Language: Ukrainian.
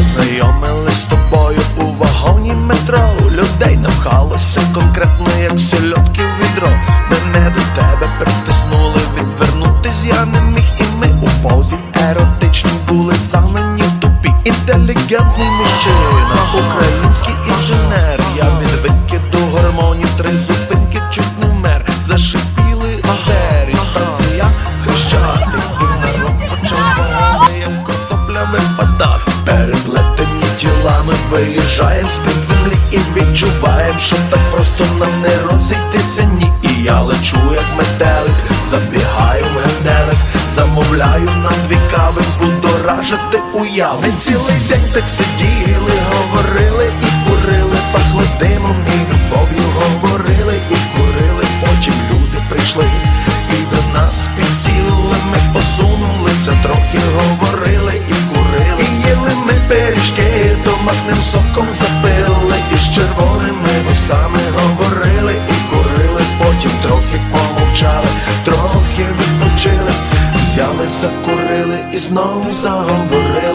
Познайомились з тобою у вагоні метро. Людей навхалося конкретно, як сельодки в відро. Мене до тебе притиснули, відвернутись я не міг. І ми у позі еротичній були загнані в тупі. Інтелігентний мужчина, український інженер. Я від викиду гормонів три зупинки чуть не вмер. Зашипіли двері, станція хрещати І народ почав як картопля випадати Переплетені тілами виїжджаєм з-під землі І відчуваєм, що так просто нам не розійтися ні. І я лечу, як метелик, забігаю в генделик Замовляю нам дві кави, збудоражити уяви Цілий день так сиділи, говорили і курили Пахли димом і любов'ю говорили і курили. Потім люди прийшли і до нас підсіли Ми посунулися, трохи говорили томатним соком запили І з червоними вусами говорили і курили Потім трохи помовчали, трохи відпочили Взяли, закурили і знову заговорили